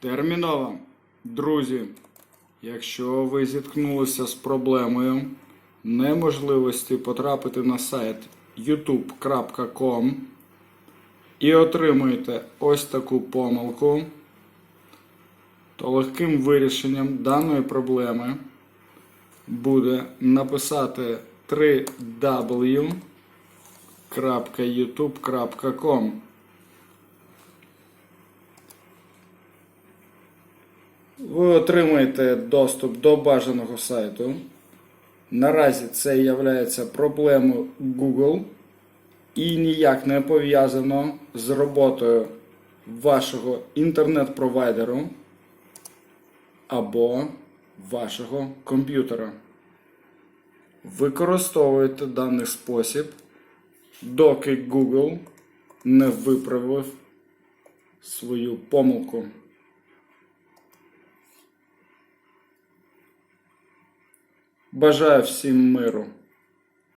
Терміново. Друзі, якщо ви зіткнулися з проблемою неможливості потрапити на сайт youtube.com і отримуєте ось таку помилку, то легким вирішенням даної проблеми буде написати 3w.youtube.com Ви отримаєте доступ до бажаного сайту. Наразі це є проблемою Google і ніяк не пов'язано з роботою вашого інтернет-провайдеру або вашого комп'ютера. Використовуйте даний спосіб, доки Google не виправив свою помилку. Бажаю всім миру.